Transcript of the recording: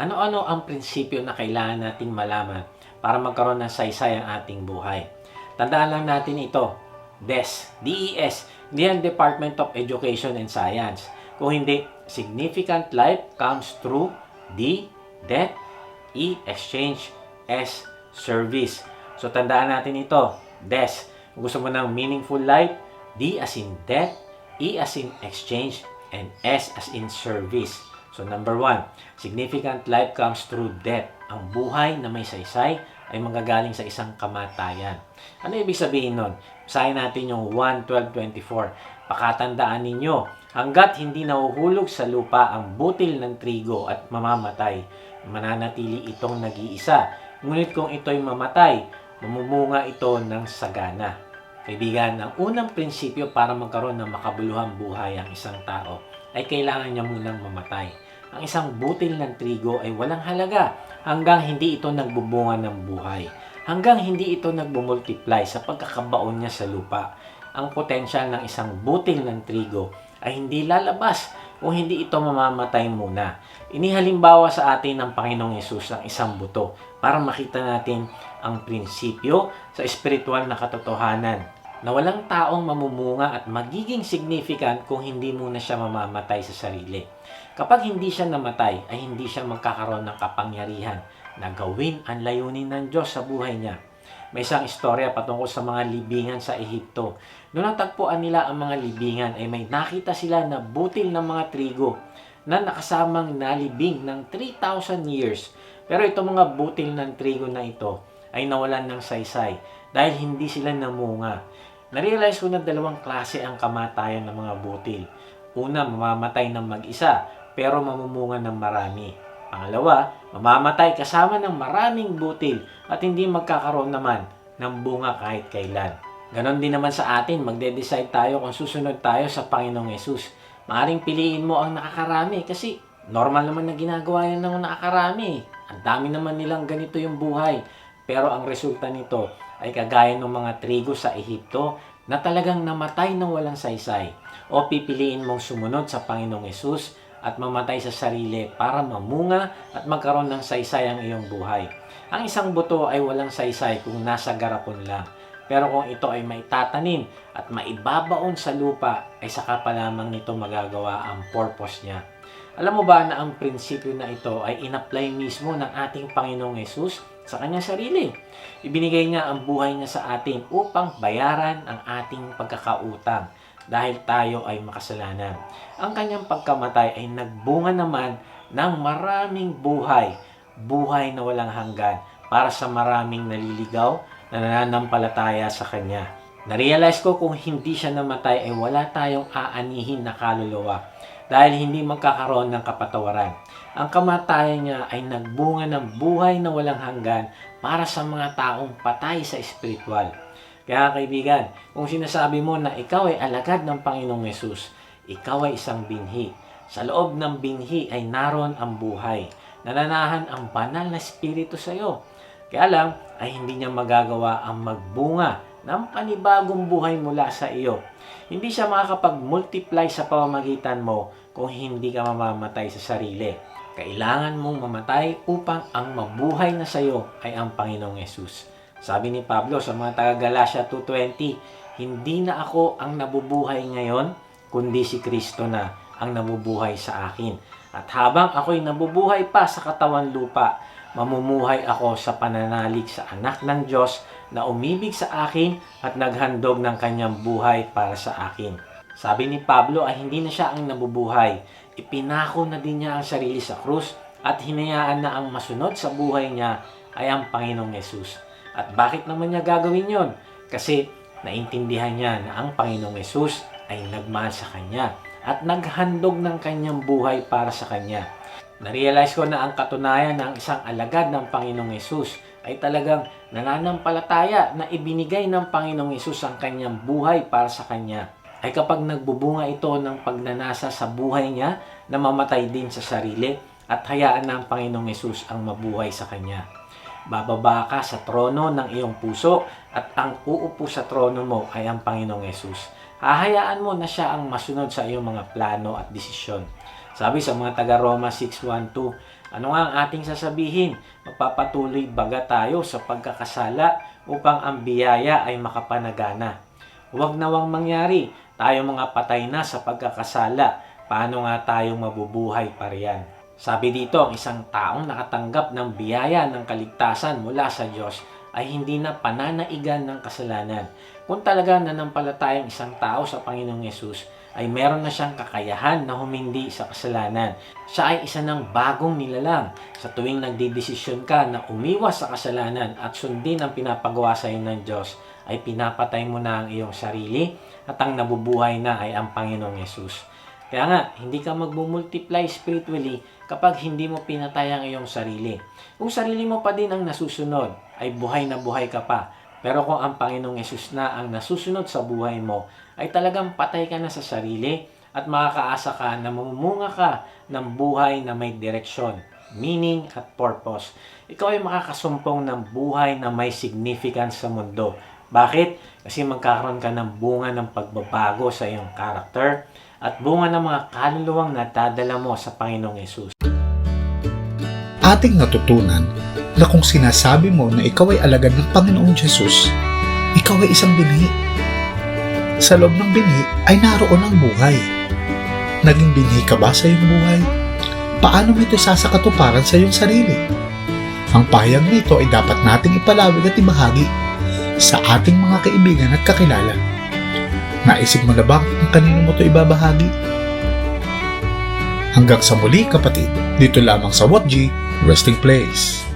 ano-ano ang prinsipyo na kailangan nating malaman para magkaroon ng saysay ang ating buhay. Tandaan lang natin ito, DES, DES, hindi yan Department of Education and Science. Kung hindi, significant life comes through D, death, E, exchange, S, service. So tandaan natin ito, DES. Kung gusto mo ng meaningful life, D as in death, E as in exchange, and S as in service. So number one, significant life comes through death. Ang buhay na may saysay ay manggagaling sa isang kamatayan. Ano ibig sabihin nun? Basahin natin yung 1.12.24. Pakatandaan ninyo, hanggat hindi nahuhulog sa lupa ang butil ng trigo at mamamatay, mananatili itong nag-iisa. Ngunit kung ito'y mamatay, mamumunga ito ng sagana. Kaibigan, ang unang prinsipyo para magkaroon ng makabuluhang buhay ang isang tao ay kailangan niya munang mamatay. Ang isang butil ng trigo ay walang halaga hanggang hindi ito nagbubunga ng buhay. Hanggang hindi ito nagbumultiply sa pagkakabaon niya sa lupa. Ang potensyal ng isang butil ng trigo ay hindi lalabas kung hindi ito mamamatay muna. Inihalimbawa sa atin ng Panginoong Yesus ang isang buto para makita natin ang prinsipyo sa espiritual na katotohanan na walang taong mamumunga at magiging significant kung hindi muna siya mamamatay sa sarili. Kapag hindi siya namatay, ay hindi siya magkakaroon ng kapangyarihan na gawin ang layunin ng Diyos sa buhay niya. May isang istorya patungkol sa mga libingan sa Ehipto. Noong natagpuan nila ang mga libingan ay may nakita sila na butil ng mga trigo na nakasamang nalibing ng 3,000 years. Pero itong mga butil ng trigo na ito ay nawalan ng saysay dahil hindi sila namunga. Narealize ko na dalawang klase ang kamatayan ng mga butil. Una, mamamatay ng mag-isa, pero mamumunga ng marami. Pangalawa, mamamatay kasama ng maraming butil at hindi magkakaroon naman ng bunga kahit kailan. Ganon din naman sa atin, magde-decide tayo kung susunod tayo sa Panginoong Yesus. Maaring piliin mo ang nakakarami kasi normal naman na ginagawa yan ng nakakarami. Ang dami naman nilang ganito yung buhay. Pero ang resulta nito ay kagaya ng mga trigo sa Ehipto na talagang namatay ng walang saysay. O pipiliin mong sumunod sa Panginoong Yesus at mamatay sa sarili para mamunga at magkaroon ng saysay ang iyong buhay. Ang isang buto ay walang saysay kung nasa garapon lang. Pero kung ito ay may tatanim at maibabaon sa lupa, ay saka pa lamang nito magagawa ang purpose niya. Alam mo ba na ang prinsipyo na ito ay inapply mismo ng ating Panginoong Yesus sa kanyang sarili? Ibinigay niya ang buhay niya sa atin upang bayaran ang ating pagkakautang dahil tayo ay makasalanan. Ang kanyang pagkamatay ay nagbunga naman ng maraming buhay, buhay na walang hanggan para sa maraming naliligaw na nananampalataya sa kanya. Narealize ko kung hindi siya namatay ay wala tayong aanihin na kaluluwa dahil hindi magkakaroon ng kapatawaran. Ang kamatayan niya ay nagbunga ng buhay na walang hanggan para sa mga taong patay sa espiritual. Kaya kaibigan, kung sinasabi mo na ikaw ay alagad ng Panginoong Yesus, ikaw ay isang binhi. Sa loob ng binhi ay naroon ang buhay. Nananahan ang banal na espiritu sa iyo. Kaya lang ay hindi niya magagawa ang magbunga ng panibagong buhay mula sa iyo. Hindi siya makakapag-multiply sa pamamagitan mo kung hindi ka mamamatay sa sarili. Kailangan mong mamatay upang ang mabuhay na sa iyo ay ang Panginoong Yesus. Sabi ni Pablo sa mga taga Galatia 2.20, Hindi na ako ang nabubuhay ngayon, kundi si Kristo na ang nabubuhay sa akin. At habang ako'y nabubuhay pa sa katawan lupa, mamumuhay ako sa pananalig sa anak ng Diyos na umibig sa akin at naghandog ng kanyang buhay para sa akin. Sabi ni Pablo ay hindi na siya ang nabubuhay. Ipinako na din niya ang sarili sa krus at hinayaan na ang masunod sa buhay niya ay ang Panginoong Yesus. At bakit naman niya gagawin yon? Kasi naintindihan niya na ang Panginoong Yesus ay nagmahal sa kanya at naghandog ng kanyang buhay para sa kanya. Narealize ko na ang katunayan ng isang alagad ng Panginoong Yesus ay talagang nananampalataya na ibinigay ng Panginoong Yesus ang kanyang buhay para sa kanya. Ay kapag nagbubunga ito ng pagnanasa sa buhay niya na mamatay din sa sarili at hayaan ng Panginoong Yesus ang mabuhay sa kanya. Bababa ka sa trono ng iyong puso at ang uupo sa trono mo ay ang Panginoong Yesus. Hahayaan mo na siya ang masunod sa iyong mga plano at desisyon. Sabi sa mga taga Roma 6.1.2, Ano nga ang ating sasabihin? Magpapatuloy baga tayo sa pagkakasala upang ang biyaya ay makapanagana. Huwag nawang mangyari, tayo mga patay na sa pagkakasala. Paano nga tayo mabubuhay pa riyan? Sabi dito, ang isang taong nakatanggap ng biyaya ng kaligtasan mula sa Diyos ay hindi na pananaigan ng kasalanan. Kung talaga nanampalatayang isang tao sa Panginoong Yesus, ay meron na siyang kakayahan na humindi sa kasalanan. Siya ay isa ng bagong nilalang. Sa tuwing nagdidesisyon ka na umiwas sa kasalanan at sundin ang pinapagawa sa iyo ng Diyos, ay pinapatay mo na ang iyong sarili at ang nabubuhay na ay ang Panginoong Yesus. Kaya nga, hindi ka magmumultiply spiritually kapag hindi mo pinatay ang iyong sarili. Kung sarili mo pa din ang nasusunod, ay buhay na buhay ka pa. Pero kung ang Panginoong Yesus na ang nasusunod sa buhay mo, ay talagang patay ka na sa sarili at makakaasa ka na mamumunga ka ng buhay na may direksyon, meaning at purpose. Ikaw ay makakasumpong ng buhay na may significance sa mundo. Bakit? Kasi magkakaroon ka ng bunga ng pagbabago sa iyong character at bunga ng mga kaluluwang nadadala mo sa Panginoong Yesus. ating natutunan na kung sinasabi mo na ikaw ay alagad ng Panginoong Jesus, ikaw ay isang binhi. Sa loob ng binhi ay naroon ang buhay. Naging binhi ka ba sa iyong buhay? Paano mo ito sasakatuparan sa iyong sarili? Ang pahayag nito ay dapat nating ipalawig at ibahagi sa ating mga kaibigan at kakilala. Naisip mo na ba kung kanino mo ito ibabahagi? Hanggang sa muli kapatid, dito lamang sa What G Resting Place.